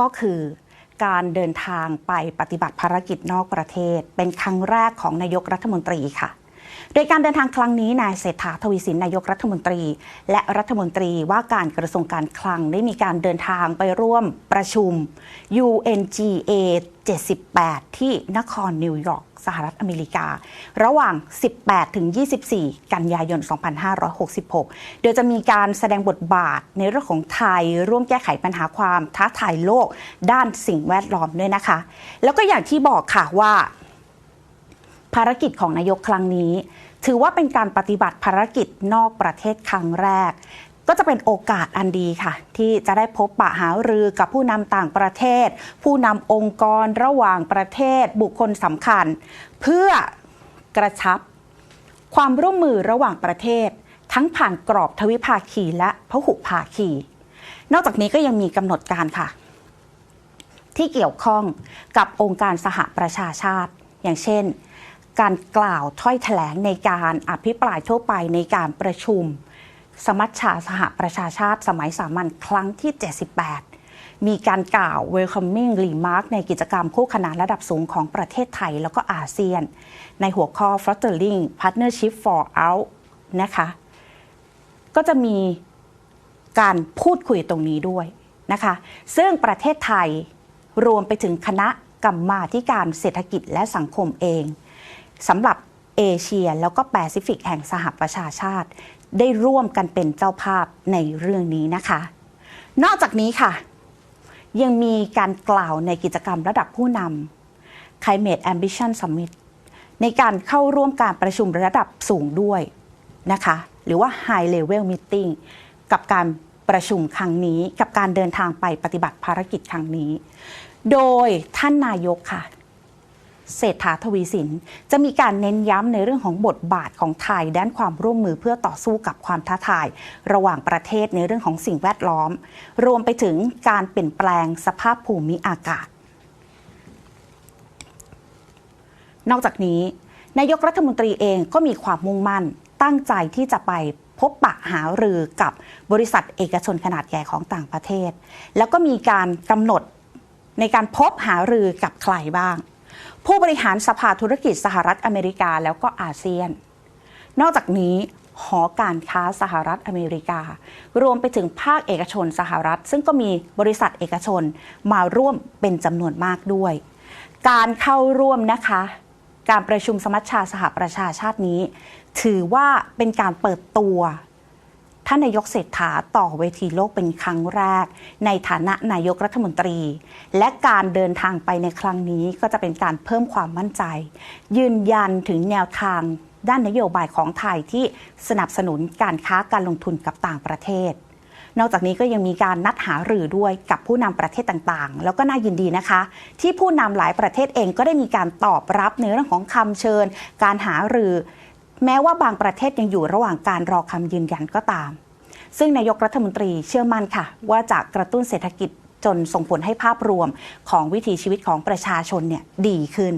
ก็คือการเดินทางไปปฏิบัติภารกิจนอกประเทศ เป็นครั้งแรกของนายกรัฐมนตรีค่ะ โดยการเดินทางครั้งนี้นายเศรษฐาทวีสินนายกรัฐมนตรี และรัฐมนตรีว่าการกระทรวงการคลังได้มีการเดินทางไปร่วมประชุม UNGA 78 ที่นครนิวยอร์กสหรัฐอเมริกา ระหว่าง 18 ถึง 24 กันยายน 2566 โดยจะมีการแสดงบทบาทในเรื่องของไทย ร่วมแก้ไขปัญหาความท้าทายโลกด้านสิ่งแวดล้อมด้วยนะคะ แล้วก็อย่างที่บอกค่ะว่า ภารกิจของนายกครั้งนี้ ถือว่าเป็นการปฏิบัติภารกิจนอกประเทศครั้งแรก ก็จะเป็นโอกาสอันดีค่ะ ที่จะได้พบปะหารือกับผู้นำต่างประเทศ ผู้นำองค์กรระหว่างประเทศบุคคลสำคัญ เพื่อกระชับ ความร่วมมือระหว่างประเทศ ทั้งผ่านกรอบทวิภาคีและพหุภาคี นอกจากนี้ก็ยังมีกำหนดการค่ะที่เกี่ยวข้องกับองค์การสหประชาชาติ อย่างเช่น การกล่าวถ้อยแถลงในการอภิปรายทั่วไปในการประชุม สมัชชาสหประชาชาติสมัยสามัญครั้งที่ 78 มีการกล่าว welcoming remark ในกิจกรรมคู่ขนานระดับสูงของประเทศไทยแล้วก็อาเซียน ในหัวข้อ fostering partnership for out นะคะ ก็จะมีการพูดคุยตรงนี้ด้วยนะคะ ซึ่งประเทศไทยรวมไปถึงคณะกรรมาธิการเศรษฐกิจและสังคมเอง สำหรับเอเชียแล้วก็แปซิฟิกแห่งสหประชาชาติ ได้ร่วมกันเป็นเจ้าภาพในเรื่องนี้นะคะ นอกจากนี้ค่ะ ยังมีการกล่าวในกิจกรรมระดับผู้นำ Climate Ambition Summit ในการเข้าร่วมการประชุมระดับสูงด้วยนะคะ หรือว่า High Level Meeting กับการประชุมครั้งนี้ กับการเดินทางไปปฏิบัติภารกิจครั้งนี้ โดยท่านนายกค่ะ เศรษฐาทวีสิน จะมีการเน้นย้ำในเรื่องของบทบาทของไทยด้านความร่วมมือเพื่อต่อสู้กับความท้าทาย ระหว่างประเทศในเรื่องของสิ่งแวดล้อม รวมไปถึงการเปลี่ยนแปลงสภาพภูมิอากาศ นอกจากนี้ นายกรัฐมนตรีเองก็มีความมุ่งมั่น ตั้งใจที่จะไปพบปะหารือกับบริษัทเอกชนขนาดใหญ่ของต่างประเทศ แล้วก็มีการกำหนดในการพบหารือกับใครบ้าง ผู้บริหารสภาธุรกิจสหรัฐอเมริกาแล้วก็อาเซียน นอกจากนี้หอการค้าสหรัฐอเมริกา รวมไปถึงภาคเอกชนสหรัฐ ซึ่งก็มีบริษัทเอกชนมาร่วมเป็นจำนวนมากด้วย การเข้าร่วมนะคะ การประชุมสมัชชาสหประชาชาตินี้ ถือว่าเป็นการเปิดตัว ท่านนายกเศรษฐาต่อเวทีโลกเป็นครั้งแรก ในฐานะนายกรัฐมนตรี และการเดินทางไปในครั้งนี้ก็จะเป็นการเพิ่มความมั่นใจ ยืนยันถึงแนวทางด้านนโยบายของไทยที่สนับสนุนการค้าการลงทุนกับต่างประเทศ นอกจากนี้ก็ยังมีการนัดหารือด้วยกับผู้นำประเทศต่างๆ แล้วก็น่ายินดีนะคะ ที่ผู้นำหลายประเทศเองก็ได้มีการตอบรับในเรื่องของคำเชิญ การหารือ แม้ว่าบางประเทศยังอยู่ระหว่างการรอคำยืนยันก็ตาม ซึ่งนายกรัฐมนตรีเชื่อมั่นค่ะ ว่าจะกระตุ้นเศรษฐกิจจนส่งผลให้ภาพรวมของวิถีชีวิตของประชาชนเนี่ยดีขึ้น